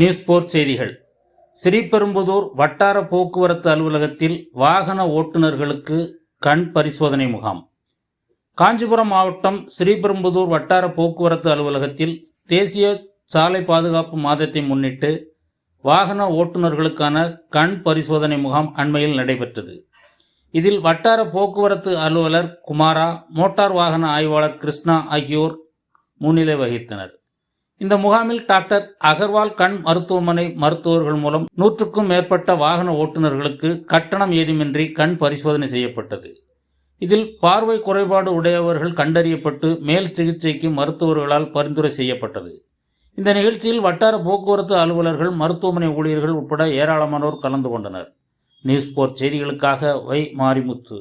News போர் செய்திகள். ஸ்ரீபெரும்புதூர் வட்டார போக்குவரத்து அலுவலகத்தில் வாகன ஓட்டுநர்களுக்கு கண் பரிசோதனை முகாம். காஞ்சிபுரம் மாவட்டம் ஸ்ரீபெரும்புதூர் வட்டார போக்குவரத்து அலுவலகத்தில் தேசிய சாலை பாதுகாப்பு மாதத்தை முன்னிட்டு வாகன ஓட்டுநர்களுக்கான கண் பரிசோதனை முகாம் அண்மையில் நடைபெற்றது. இதில் வட்டார போக்குவரத்து அலுவலர் குமாரா மோட்டார் வாகன ஆய்வாளர் கிருஷ்ணா ஆகியோர் முன்னிலை வகித்தனர். இந்த முகாமில் டாக்டர் அகர்வால் கண் மருத்துவமனை மருத்துவர்கள் மூலம் நூற்றுக்கும் மேற்பட்ட வாகன ஓட்டுநர்களுக்கு கட்டணம் ஏதுமின்றி கண் பரிசோதனை செய்யப்பட்டது. இதில் பார்வை குறைபாடு உடையவர்கள் கண்டறியப்பட்டு மேல் சிகிச்சைக்கு மருத்துவர்களால் பரிந்துரை செய்யப்பட்டது. இந்த நிகழ்ச்சியில் வட்டார போக்குவரத்து அலுவலர்கள் மருத்துவமனை ஊழியர்கள் உட்பட ஏராளமானோர் கலந்து கொண்டனர். நியூஸ் போர்ட் செய்திகளுக்காக வை மாரிமுத்து.